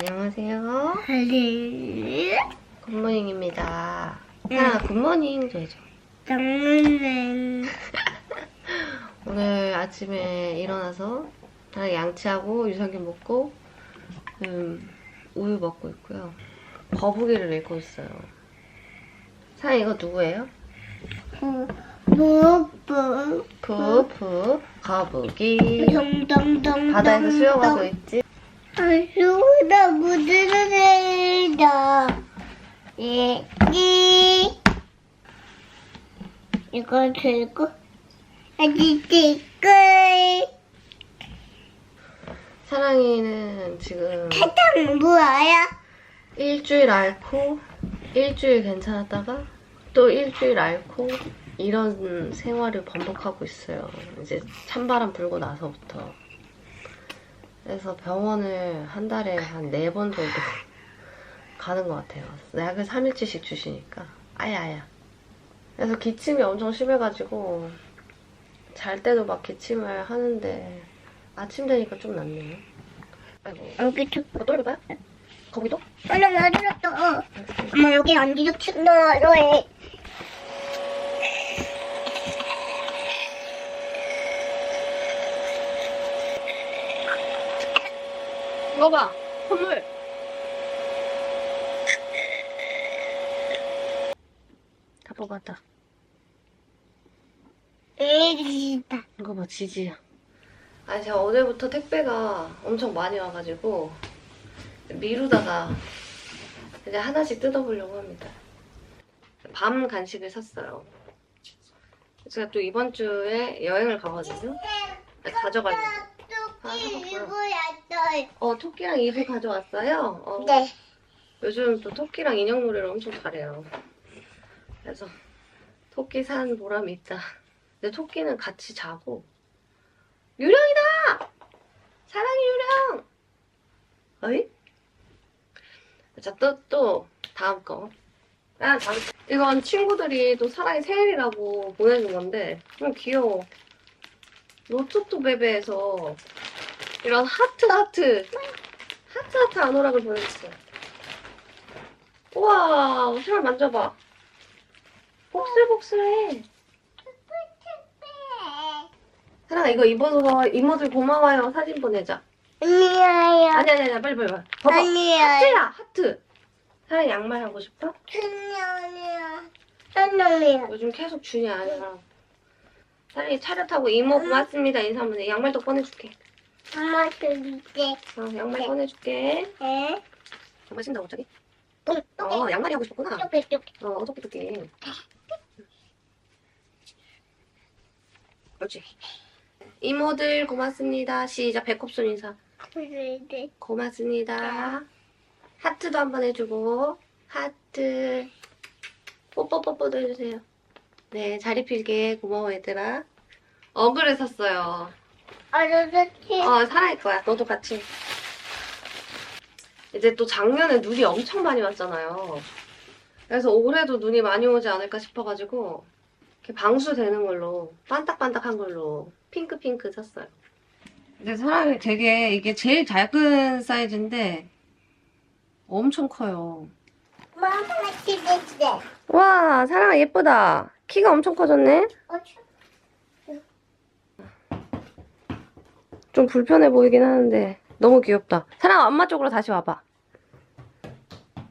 안녕하세요. 할리 굿모닝입니다. 하나 굿모닝 도 해줘. 장문은 오늘 아침에 일어나서 다 양치하고 유산균 먹고 음, 우유 먹고 있고요. 거북이를 읽고 있어요. 사 이거 누구예요? 뽀뽀 푸푸 거북이 동동동 바다에서 수영하고 있지? 아수다 묻어내다 얘기 이거 들고 아직 들고 사랑이는 지금 사탕 뭐야? 일주일 앓고 일주일 괜찮았다가 또 일주일 앓고 이런 생활을 반복하고 있어요. 이제 찬바람 불고 나서부터. 그래서 병원을 한 달에 한 네 번 정도 가는 것 같아요. 약을 3일치씩 주시니까 아야야. 그래서 기침이 엄청 심해가지고 잘 때도 막 기침을 하는데 아침 되니까 좀 낫네요. 아이고. 여기 좀 어, 또 해볼까요? 거기도? 얼른 어디로 엄마 여기 앉아서 축노로 해 이거 봐. 선물. 다 뽑았다. 에이다 이거 봐, 지지야. 아니, 제가 어제부터 택배가 엄청 많이 와가지고 미루다가 이제 하나씩 뜯어보려고 합니다. 밤 간식을 샀어요. 제가 또 이번 주에 여행을 가거든요. 가져가려고. 아, 사봤고요. 어, 토끼랑 이불 가져왔어요. 어, 네. 요즘 또 토끼랑 인형 놀이를 엄청 잘해요. 그래서 토끼 산 보람이 있다. 근데 토끼는 같이 자고 유령이다! 사랑의 유령! 어이? 자, 또, 또 다음 거. 아, 다음 거. 이건 친구들이 또 사랑의 생일이라고 보내준 건데 너무 귀여워. 로초토 베베에서 이런 하트 하트 하트 하트 아노락을 보내줬어요. 우와, 정말 만져봐. 복슬복슬해. 사랑아, 이거 입어서 이모들 고마워요. 사진 보내자. 아니에요. 아니, 아니, 아니, 빨리, 빨리, 빨리. 봐봐. 아니에요. 하트야, 하트. 사랑이 양말 하고 싶어? 아니에요. 아니에요. 요즘 계속 준이 아니라. 사랑이 차렷하고 이모 고맙습니다. 인사 한번 해. 양말 도 꺼내줄게. 엄마 드릴게. 어, 양말 꺼내줄게. 네. 양말 신다고 갑자기? 또, 어, 양말이 하고 싶구나. 또, 또, 또. 어, 토끼 토끼. 그렇지. 이모들 고맙습니다. 시작. 배꼽손 인사. 네. 고맙습니다. 하트도 한번 해주고 하트 뽀뽀뽀뽀도 해주세요. 네, 자리 필게 고마워 얘들아. 어글을 샀어요. 어르르치. 어, 사랑일 거야. 너도 같이. 이제 또 작년에 눈이 엄청 많이 왔잖아요. 그래서 올해도 눈이 많이 오지 않을까 싶어가지고 이렇게 방수되는 걸로 반딱반딱한 걸로 핑크핑크 샀어요. 근데 사랑이 되게 이게 제일 작은 사이즈인데 엄청 커요. 마마. 와, 사랑아 예쁘다. 키가 엄청 커졌네. 좀 불편해 보이긴 하는데 너무 귀엽다. 사랑아 엄마 쪽으로 다시 와봐.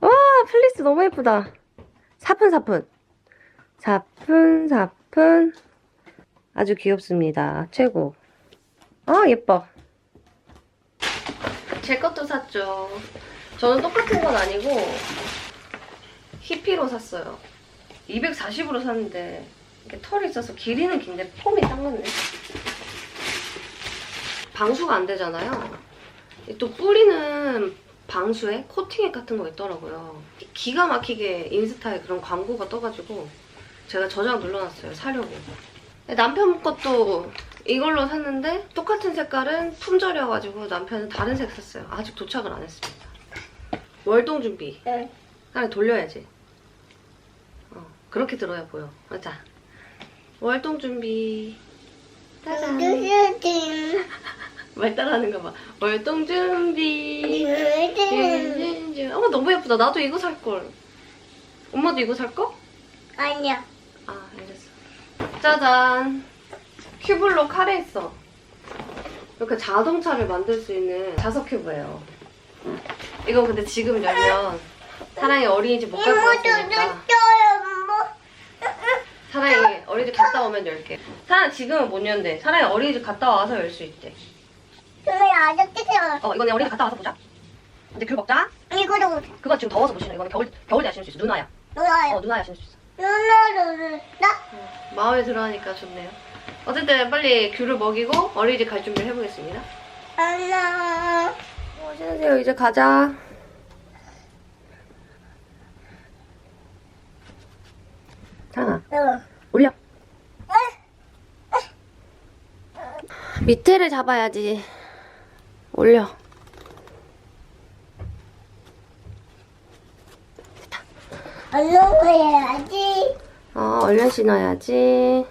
와, 플리스 너무 예쁘다. 사뿐사뿐. 사뿐사뿐. 아주 귀엽습니다. 최고. 아, 예뻐. 제 것도 샀죠. 저는 똑같은 건 아니고 히피로 샀어요. 240으로 샀는데 이렇게 털이 있어서 길이는 긴데 폼이 딱 맞네. 방수가 안 되잖아요. 또 뿌리는 방수에 코팅액 같은 거 있더라고요. 기가 막히게 인스타에 그런 광고가 떠가지고 제가 저장 눌러놨어요. 사려고. 남편 것도 이걸로 샀는데 똑같은 색깔은 품절이어가지고 남편은 다른 색 샀어요. 아직 도착을 안 했습니다. 월동 준비. 네. 하나 돌려야지. 어, 그렇게 들어야 보여. 맞아. 월동 준비. 짜잔. 말 따라하는 거 봐. 월동 준비. 네. 찐찐찐. 어머 너무 예쁘다. 나도 이거 살 걸. 엄마도 이거 살 거? 아니야. 아 알겠어. 짜잔. 큐블로 카레 있어. 이렇게 자동차를 만들 수 있는 자석 큐브예요. 이거 근데 지금 열면 사랑이 어린이집 못 갈 것 같으니까. 사랑이 어린이집 갔다 오면 열게. 사랑 지금은 못 연대. 사랑이 어린이집 갔다 와서 열 수 있대. 정말 아저씨세요. 어 이거는 어린이집 갔다 와서 보자. 이제 귤 먹자. 이거도 그건 지금 더워서 못 신어. 이거는 겨울 겨울 때 신을 수 있어. 누나야. 놀아요. 어 누나야 신을 수 있어. 누나를 나 마음에 들어하니까 좋네요. 어쨌든 빨리 귤을 먹이고 어린이집 갈 준비를 해보겠습니다. 어, 신으세요. 이제 가자. 하나 응. 올려. 밑에를 잡아야지. 올려. 얼른 해야지. 어, 얼른 신어야지.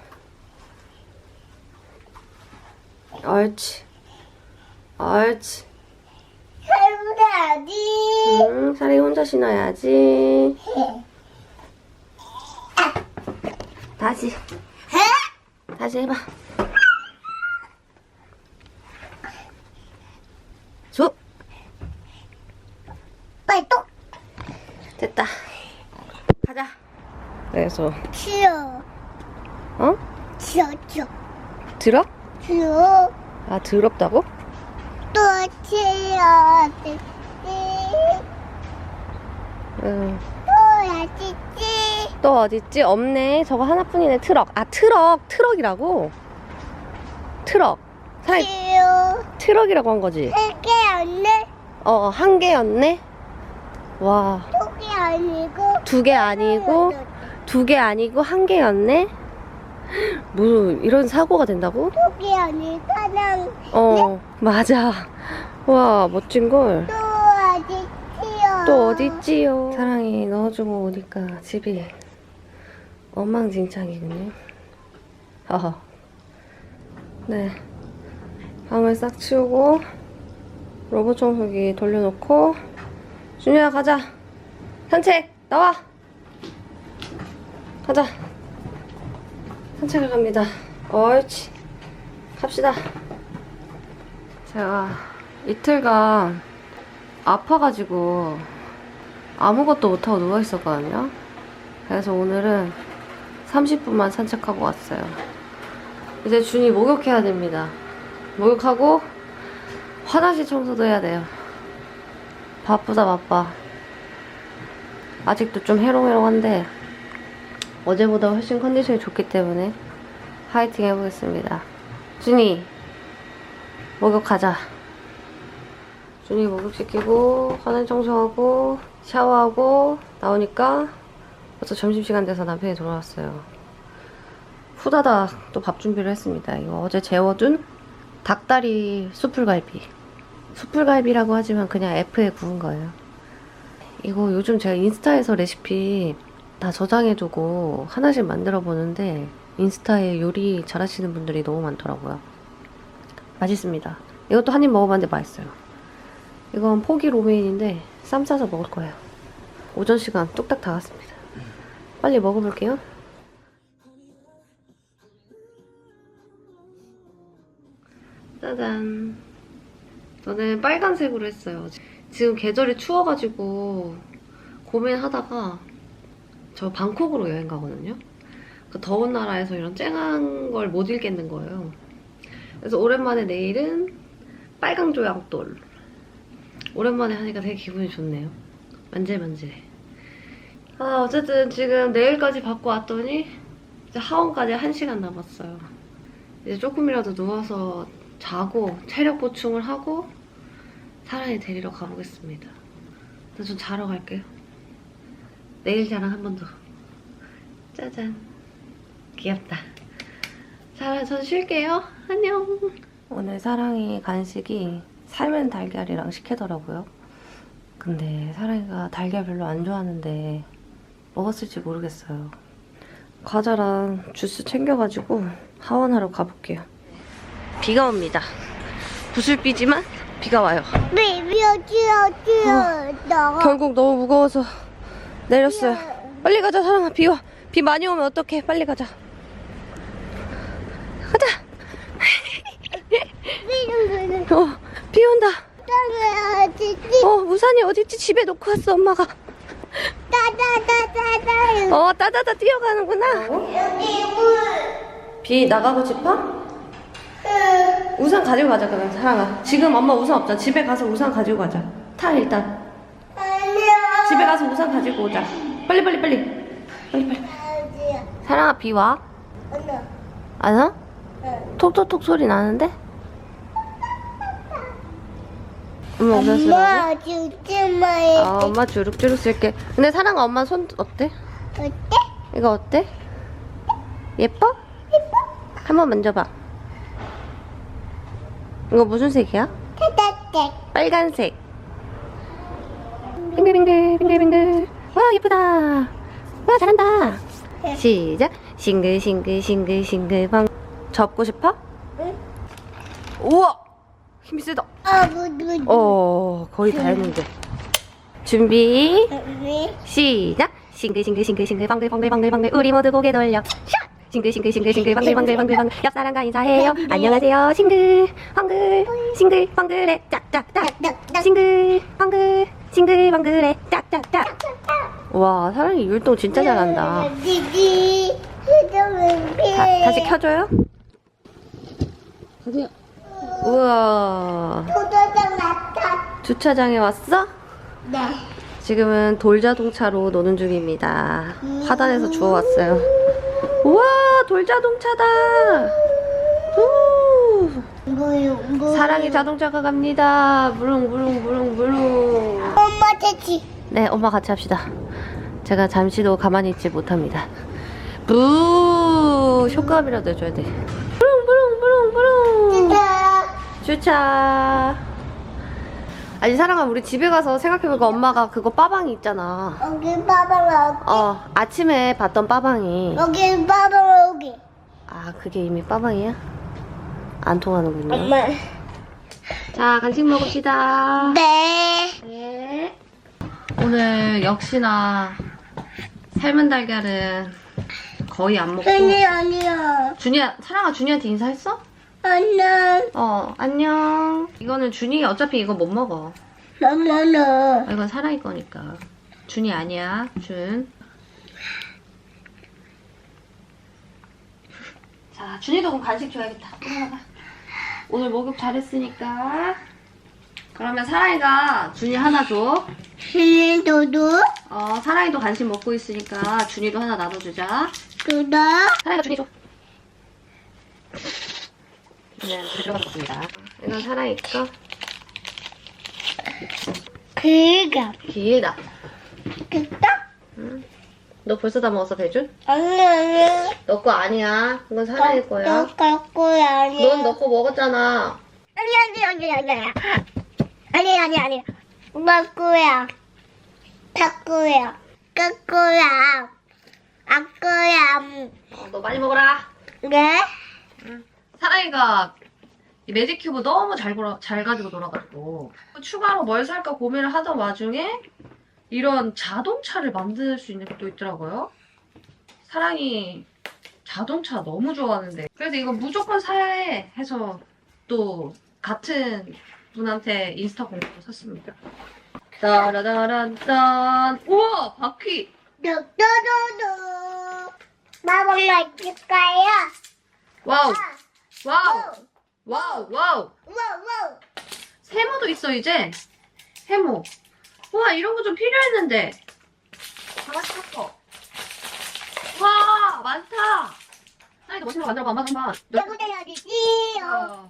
옳지. 옳지. 해야지. 응, 사랑이 혼자 신어야지. 다시. 다시 해봐. 줘. 빨리 또 됐다. 가자. 그래서, 치워. 어? 치워, 치워. 들어? 치워. 아, 더럽다고? 또 치워야지. 응. 또 해야지. 또 어딨지? 없네. 저거 하나뿐이네. 트럭. 아, 트럭. 트럭이라고? 트럭. 사이 치워. 트럭이라고 한 거지? 세개 없네. 어, 한 개였네? 와, 두 개 아니고. 두 개 아니고, 두 개 아니고, 한 개였네? 무슨, 이런 사고가 된다고? 두개 아니고 그냥 어, 맞아. 와, 멋진걸. 또 어디 치워. 또 어딨지요? 사랑이 넣어주고 오니까 집이 엉망진창이군요. 어허. 네. 방을 싹 치우고, 로봇 청소기 돌려놓고, 준이야, 가자. 산책, 나와! 가자. 산책을 갑니다. 옳지. 갑시다. 제가 이틀간 아파가지고 아무것도 못하고 누워있었거든요. 그래서 오늘은 30분만 산책하고 왔어요. 이제 준이 목욕해야 됩니다. 목욕하고 화장실 청소도 해야 돼요. 바쁘다 바빠. 아직도 좀 해롱해롱한데 어제보다 훨씬 컨디션이 좋기 때문에 화이팅 해보겠습니다. 준이 목욕하자. 준이 목욕시키고 화장 청소하고 샤워하고 나오니까 벌써 점심시간 돼서 남편이 돌아왔어요. 후다닥 또 밥 준비를 했습니다. 이거 어제 재워둔 닭다리 숯불갈비. 숯불갈비라고 하지만 그냥 F에 구운 거예요. 이거 요즘 제가 인스타에서 레시피 다 저장해두고 하나씩 만들어 보는데 인스타에 요리 잘하시는 분들이 너무 많더라고요. 맛있습니다. 이것도 한 입 먹어봤는데 맛있어요. 이건 포기 로메인인데 쌈 싸서 먹을 거예요. 오전 시간 뚝딱 다 왔습니다. 빨리 먹어볼게요. 짜잔. 저는 빨간색으로 했어요. 지금 계절이 추워가지고 고민하다가 저 방콕으로 여행 가거든요. 그 더운 나라에서 이런 쨍한 걸 못 읽겠는 거예요. 그래서 오랜만에 내일은 빨강 조약돌. 오랜만에 하니까 되게 기분이 좋네요. 만질만질해. 아, 어쨌든 지금 내일까지 받고 왔더니 이제 하원까지 1시간 남았어요. 이제 조금이라도 누워서 자고 체력 보충을 하고 사랑이 데리러 가보겠습니다. 일단 전 자러 갈게요. 내일 자랑 한 번 더. 짜잔. 귀엽다. 사랑, 전 쉴게요. 안녕. 오늘 사랑이 간식이 삶은 달걀이랑 시키더라고요. 근데 사랑이가 달걀 별로 안 좋아하는데 먹었을지 모르겠어요. 과자랑 주스 챙겨가지고 하원하러 가볼게요. 비가 옵니다. 구슬비지만 비가 와요. 비비어 뛰어 뛰어 나가 결국 너무 무거워서 내렸어요. 빨리 가자, 사랑아. 비 와. 비 많이 오면 어떡해. 빨리 가자. 가자. 어, 비 온다. 어, 우산이 어딨지? 집에 놓고 왔어, 엄마가. 따다다다다 어, 따다다 뛰어가는구나. 여기 물 비 나가고 싶어? 우산 가지고 가자, 그러면 사랑아. 지금 엄마 우산 없잖아. 집에 가서 우산 가지고 가자. 타, 일단. 가서 우산 가지고 오자. 빨리, 빨리, 빨리. 빨리, 빨리. 사랑아, 비 와? 안 와? 톡톡톡 소리 나는데? 엄마 우산 쓰라고? 엄마 죽지 마요 아, 엄마 주룩주룩 쓸게. 근데 사랑아, 엄마 손 어때? 어때? 이거 어때? 예뻐? 한번 만져봐. 이거 무슨 색이야? 빨간색. 빙글빙글, 빙글빙글. 와, 예쁘다. 와, 잘한다. 시작. 싱글, 싱글, 싱글, 싱글, 방. 접고 싶어? 응? 우와! 힘이 세다. 어, 거의 다 했는데. 준비. 왜? 시작. 싱글 싱글 싱글 싱글 방글 방글 방글 방글 우리 모두 고개 돌려. 샷! 싱글 싱글 싱글 싱글 방글 방글 방글 방글 옆사람과 인사해요. 안녕하세요. 싱글 방글 싱글 방글에 짝짝짝. 싱글 방글 싱글 방글에 짝짝짝. 와 사랑이 율동 진짜 잘한다. 디디 다, 다시 켜줘요. 가세요. 우와 포도당 나타 주차장에 왔어? 네 지금은 돌자동차로 노는 중입니다. 화단에서 주워왔어요. 우와, 돌자동차다! 우! 사랑의 자동차가 갑니다. 무릉, 무릉, 무릉, 무릉. 엄마 대치 네, 엄마 같이 합시다. 제가 잠시도 가만히 있지 못합니다. 부! 효과음이라도 해줘야 돼. 무릉, 무릉, 무릉. 진짜 주차. 아니, 사랑아, 우리 집에 가서 생각해보니까 엄마가 그거 빠방이 있잖아. 여기 봐봐라 어, 아침에 봤던 빠방이. 여기 봐봐라 여기 아, 그게 이미 빠방이야? 안 통하는군요. 엄마 자, 간식 먹읍시다. 네 네. 오늘 역시나 삶은 달걀은 거의 안 먹고. 아니 아니야 준이야, 사랑아 준이한테 인사했어? 아니야 어, 안녕. 이거는 준이 어차피 이거 못 먹어. 나나나 아, 이건 사랑이 거니까. 준이 아니야, 준. 자, 준이도 그럼 간식 줘야겠다. 오늘 목욕 잘했으니까. 그러면 사랑이가 준이 하나 줘. 신인 도도 어, 사랑이도 간식 먹고 있으니까 준이도 하나 나눠주자. 도도 사랑이가 준이 줘. 네, 들어갔습니다. 이건 사랑이 거. 그가 길다. 됐다 너 벌써 다 먹었어, 배준? 아니 아니 너 거 아니야. 이건 사랑이 거야. 너갈 거야 아니 넌 너 거 먹었잖아. 아니 아니 아니 아니 아니 아니 아니. 아니 엄마 거야. 다 거야. 까 거야. 안 거야. 어, 너 많이 먹어라. 네? 사랑이가 이 매직 큐브 너무 잘, 걸어, 잘 가지고 놀아가지고. 추가로 뭘 살까 고민을 하던 와중에 이런 자동차를 만들 수 있는 게또 있더라고요. 사랑이 자동차 너무 좋아하는데. 그래서 이거 무조건 사야 해. 해서 또 같은 분한테 인스타 공부도 샀습니다. 따라라란딴. 우와 바퀴! 너도도도 마법 맞을까요? 와우. 아, 와우. 와우. 와우 와우. 세모도 있어 이제. 세모. 와 이런 거 좀 필요했는데. 다 샀어 와 많다. 사이도 멋있는 거 만들어봐 엄마 한번 와우 해야지? 와,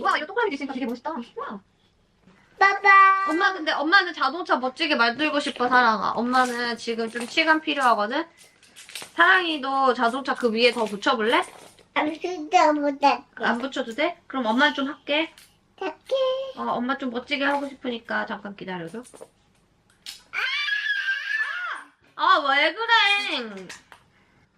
와 이거 동그라미 있으니까 되게 멋있다 와. 빠빠 엄마 근데 엄마는 자동차 멋지게 만들고 싶어 사랑아 엄마는 지금 좀 시간 필요하거든 사랑이도 자동차 그 위에 더 붙여볼래? 안 쓰다 못했고 안 붙여도 돼? 그럼 엄마 좀 할게 takie 어, 엄마 좀 멋지게 하고 싶으니까 잠깐 기다려줘. 아, 왜 그래?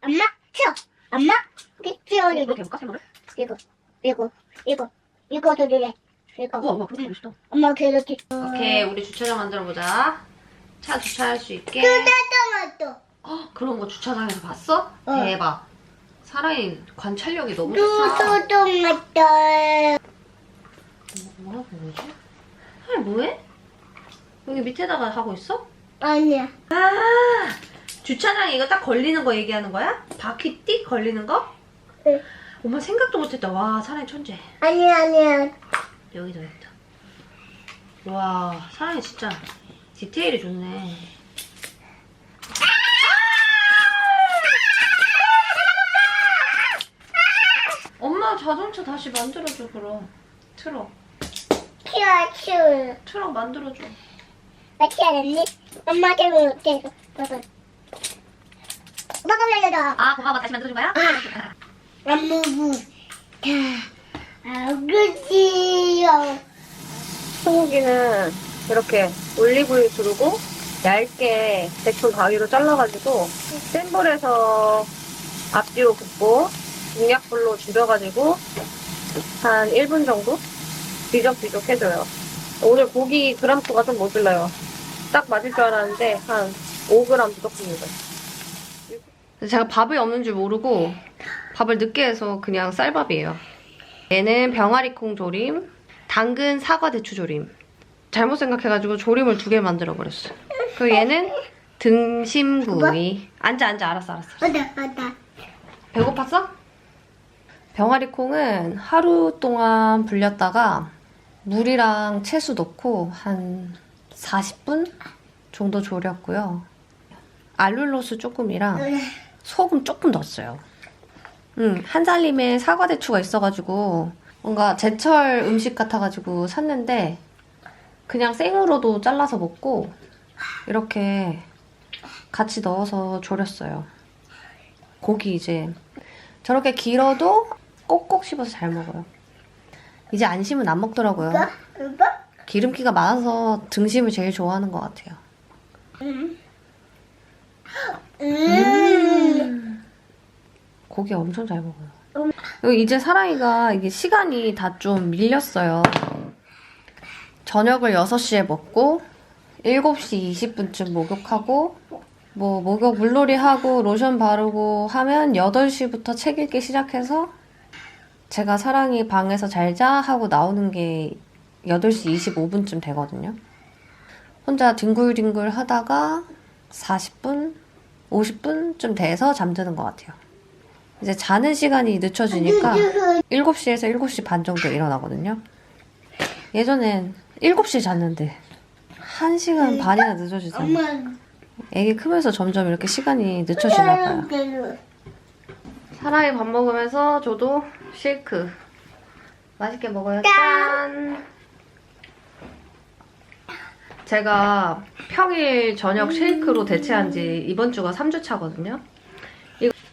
엄마 쳐 엄마 이렇게 이거 치워주고 해볼까, 세모를? 이거 이거 이거 이거 들래 이거. 우와, 그렇게 멋있다. 엄마 그렇게. 오케이, 우리 주차장 만들어 보자. 차 주차할 수 있게. 토마토. 어, 그런 거 주차장에서 봤어? 어. 대박. 사랑이 관찰력이 너무 좋다. 토마토. 뭐 하고 뭐지? 하이 뭐해? 여기 밑에다가 하고 있어? 아니야. 아 주차장에 이거 딱 걸리는 거 얘기하는 거야? 바퀴 띡 걸리는 거? 응. 엄마 생각도 못했다. 와 사랑이 천재. 아니야 아니야. 여기다 여기다. 와 사랑이 진짜 디테일이 좋네. 엄마 자동차 다시 만들어줘 그럼. 트럭. 키워 키워. 트럭 만들어줘. 어떻게 알았니? 엄마 때문에 어떻게 봐봐. 엄마가 알려줘. 아 고마워 다시 만들어준 거야? 안무부. 자, 아그지요. 소고기는 이렇게 올리브유 두르고 얇게 대충 가위로 잘라가지고 센 불에서 앞뒤로 굽고 중약불로 줄여가지고 한 1분 정도 비적비적 해줘요. 오늘 고기 그람수가 좀 모질라요. 딱 맞을 줄 알았는데 한 5g 부족합니다. 제가 밥이 없는 줄 모르고 밥을 늦게 해서 그냥 쌀밥이에요. 얘는 병아리콩 조림, 당근 사과 대추 조림. 잘못 생각해가지고 조림을 두 개 만들어 버렸어. 그리고 얘는 등심구이. 앉아 앉아 알았어 알았어. 맞다 맞다. 배고팠어? 병아리콩은 하루 동안 불렸다가 물이랑 채수 넣고 한 40분 정도 졸였고요. 알룰로스 조금이랑 소금 조금 넣었어요. 음, 한 살림에 사과 대추가 있어가지고 뭔가 제철 음식 같아가지고 샀는데 그냥 생으로도 잘라서 먹고 이렇게 같이 넣어서 졸였어요. 고기 이제 저렇게 길어도 꼭꼭 씹어서 잘 먹어요. 이제 안심은 안 먹더라고요. 기름기가 많아서 등심을 제일 좋아하는 것 같아요. 음. 음. 고기 엄청 잘 먹어요. 음. 그리고 이제 사랑이가 이게 시간이 다 좀 밀렸어요. 저녁을 6시에 먹고 7시 20분쯤 목욕하고 뭐 목욕 물놀이 하고 로션 바르고 하면 8시부터 책 읽기 시작해서 제가 사랑이 방에서 잘자 하고 나오는 게 8시 25분쯤 되거든요. 혼자 뒹굴뒹굴 하다가 40분, 50분쯤 돼서 잠드는 것 같아요. 이제 자는 시간이 늦춰지니까 7시에서 7시 반 정도 일어나거든요. 예전엔 7시에 잤는데 1시간 반이나 늦어지서 엄마. 애기 크면서 점점 이렇게 시간이 늦춰지나 봐요. 사랑이 밥 먹으면서 저도 쉐이크 맛있게 먹어요. 짠! 제가 평일 저녁 쉐이크로 대체한 지 이번 주가 3주 차거든요.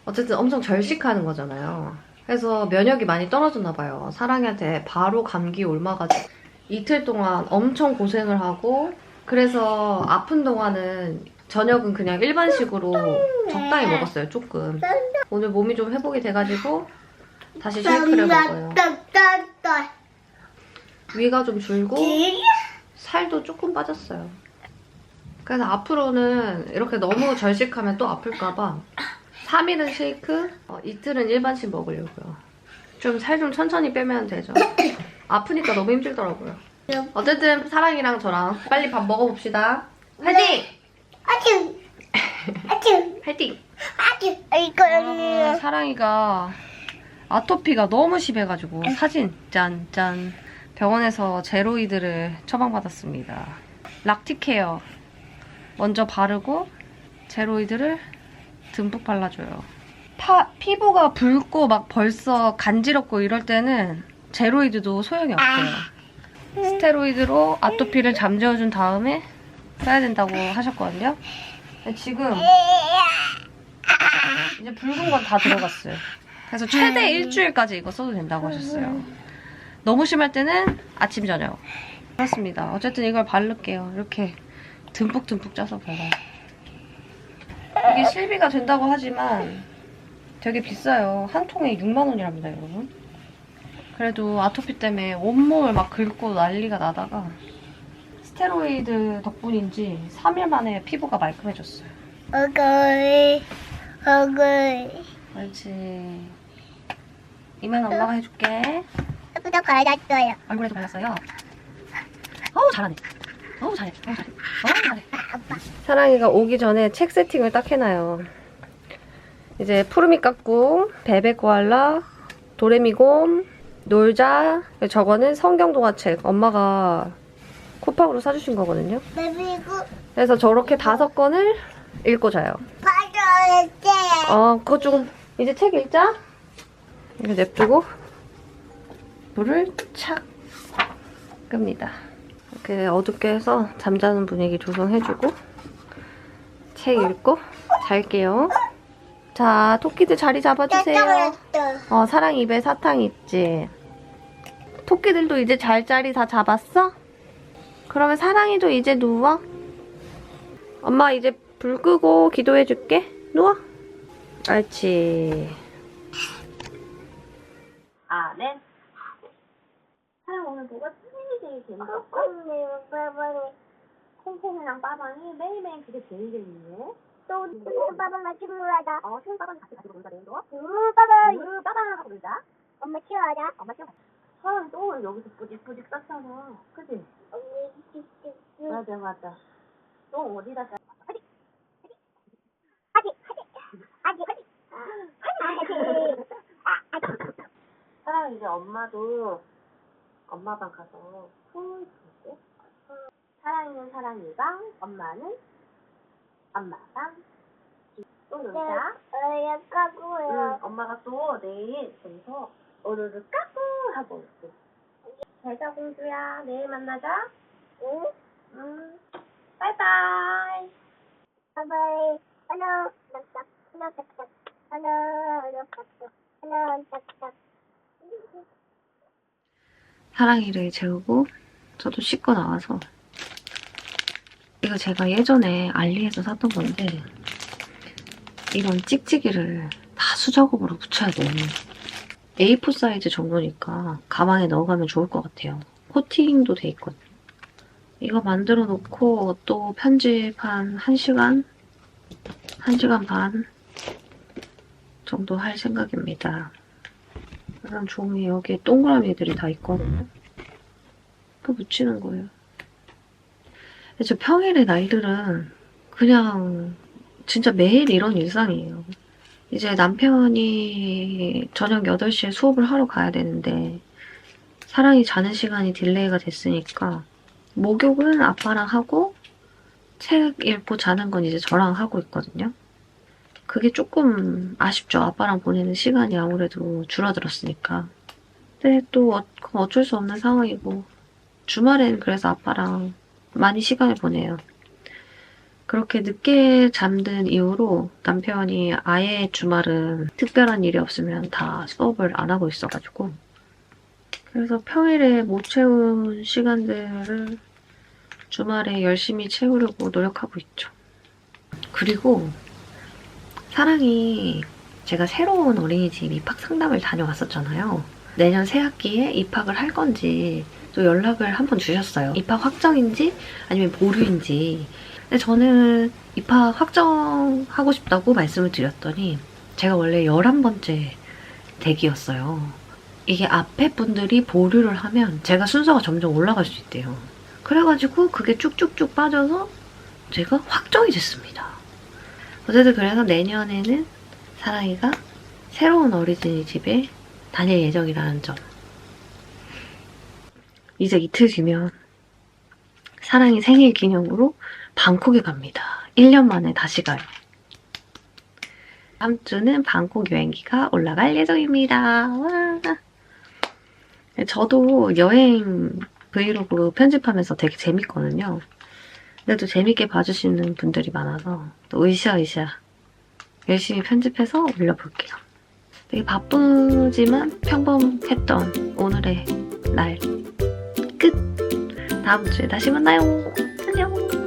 어쨌든 엄청 절식하는 거잖아요. 그래서 면역이 많이 떨어졌나 봐요. 사랑이한테 바로 감기 옮아가지고 이틀 동안 엄청 고생을 하고 그래서 아픈 동안은 저녁은 그냥 일반식으로 적당히 먹었어요. 조금. 오늘 몸이 좀 회복이 돼가지고 다시 쉐이크를 먹어요. 위가 좀 줄고 살도 조금 빠졌어요. 그래서 앞으로는 이렇게 너무 절식하면 또 아플까봐 3일은 쉐이크, 어, 이틀은 일반식 먹으려고요. 좀 살 좀 천천히 빼면 되죠. 아프니까 너무 힘들더라고요. 어쨌든 사랑이랑 저랑 빨리 밥 먹어봅시다. 화이팅! 아침. 아침. 화이팅! 아침. 이거 아, 언니. 사랑이가 아토피가 너무 심해가지고 사진 짠짠 병원에서 제로이드를 처방받았습니다. 락티케어 먼저 바르고 제로이드를 듬뿍 발라줘요. 파, 피부가 붉고 막 벌써 간지럽고 이럴 때는 제로이드도 소용이 없어요. 스테로이드로 아토피를 잠재워준 다음에 써야 된다고 하셨거든요. 지금 이제 붉은 건 다 들어갔어요. 그래서 최대 일주일까지 이거 써도 된다고 하셨어요. 너무 심할 때는 아침 저녁. 그렇습니다. 어쨌든 이걸 바를게요. 이렇게 듬뿍듬뿍 짜서 발라요. 이게 실비가 된다고 하지만 되게 비싸요. 한 통에 6만 원이랍니다, 여러분. 그래도 아토피 때문에 온몸을 막 긁고 난리가 나다가 스테로이드 덕분인지 3일 만에 피부가 말끔해졌어요. 어글 어글 그렇지. 이만 엄마가 해줄게. 예쁘다 갈았어요. 얼굴에도 발랐어요. 어우 잘하네. 어우 잘해. 어우 잘해. 어우 잘해. 사랑이가 오기 전에 책 세팅을 딱 해놔요. 이제 푸르미 깎고 베베 코알라, 도레미곰, 놀자. 저거는 성경 동화책. 엄마가 쿠팡으로 사주신 거거든요. 그리고 그래서 저렇게 다섯 권을 읽고 자요. 빠져올게요. 어, 그거 조금 이제 책 읽자. 이거 냅두고 불을 착 끕니다. 이렇게 어둡게 해서 잠자는 분위기 조성해주고 책 읽고 잘게요. 자, 토끼들 자리 잡아주세요. 어, 사랑 입에 사탕 있지. 토끼들도 이제 잘 자리 다 잡았어? 그러면 사랑이도 이제 누워. 엄마 이제 불 끄고 기도해줄게. 누워. 옳지. 아, 네. 사랑 오늘 뭐가 제일 제일 재밌었어? 콩콩이랑 빠방이 매일매일 그게 제일 재밌네. 또 빠방아 친구하자. 어, 콩 빠방이 같이 가지고 놀자, 내일도. 우 빠방. 으, 빠방 하고 놀자. 엄마 치워하자. 엄마 좀. 사랑 또 여기서 뿌직뿌직 쌌잖아. 그지? 맞아, 맞아. 또 어디다 쌌 아직 아직 아직 아직 아직 사랑 이제 엄마도 엄마 방 가서 푹 줄게. 사랑이는 사랑이 방, 엄마는 엄마 방. 또 놀자. 어여 응, 까고요. 엄마가 또 내일 여기서 오르르 까꿍 하고 올게. 잘자 공주야. 내일 만나자. 응? 응. 바이바이. 바이바이. 하나 짝짝 하나 짝짝 하나 짝짝 하나 짝짝. 사랑이를 재우고 저도 씻고 나와서 이거 제가 예전에 알리에서 샀던 건데 이런 찍찍이를 다 수작업으로 붙여야 돼요. A4 사이즈 정도니까 가방에 넣어가면 좋을 것 같아요. 코팅도 돼 있거든요. 이거 만들어 놓고 또 편집 한 1시간? 1시간 반 정도 할 생각입니다. 그냥 종이 여기에 동그라미들이 다 있거든요. 그 붙이는 거예요. 저 평일의 날들은 그냥 진짜 매일 이런 일상이에요. 이제 남편이 저녁 8시에 수업을 하러 가야 되는데 사랑이 자는 시간이 딜레이가 됐으니까 목욕은 아빠랑 하고 책 읽고 자는 건 이제 저랑 하고 있거든요. 그게 조금 아쉽죠. 아빠랑 보내는 시간이 아무래도 줄어들었으니까. 근데 또 어, 어쩔 수 없는 상황이고 주말엔 그래서 아빠랑 많이 시간을 보내요. 그렇게 늦게 잠든 이후로 남편이 아예 주말은 특별한 일이 없으면 다 수업을 안 하고 있어가지고 그래서 평일에 못 채운 시간들을 주말에 열심히 채우려고 노력하고 있죠. 그리고 사랑이 제가 새로운 어린이집 입학 상담을 다녀왔었잖아요. 내년 새 학기에 입학을 할 건지 또 연락을 한번 주셨어요. 입학 확정인지 아니면 보류인지. 근데 저는 입학 확정하고 싶다고 말씀을 드렸더니 제가 원래 11번째 대기였어요. 이게 앞에 분들이 보류를 하면 제가 순서가 점점 올라갈 수 있대요. 그래가지고 그게 쭉쭉쭉 빠져서 제가 확정이 됐습니다. 어쨌든 그래서 내년에는 사랑이가 새로운 어린이집에 다닐 예정이라는 점. 이제 이틀 뒤면 사랑이 생일 기념으로 방콕에 갑니다. 1년 만에 다시 가요. 다음 주는 방콕 여행기가 올라갈 예정입니다. 와. 저도 여행 브이로그 편집하면서 되게 재밌거든요. 그래도 재밌게 봐주시는 분들이 많아서 또 으쌰으쌰 열심히 편집해서 올려볼게요. 되게 바쁘지만 평범했던 오늘의 날 끝! 다음 주에 다시 만나요. 안녕!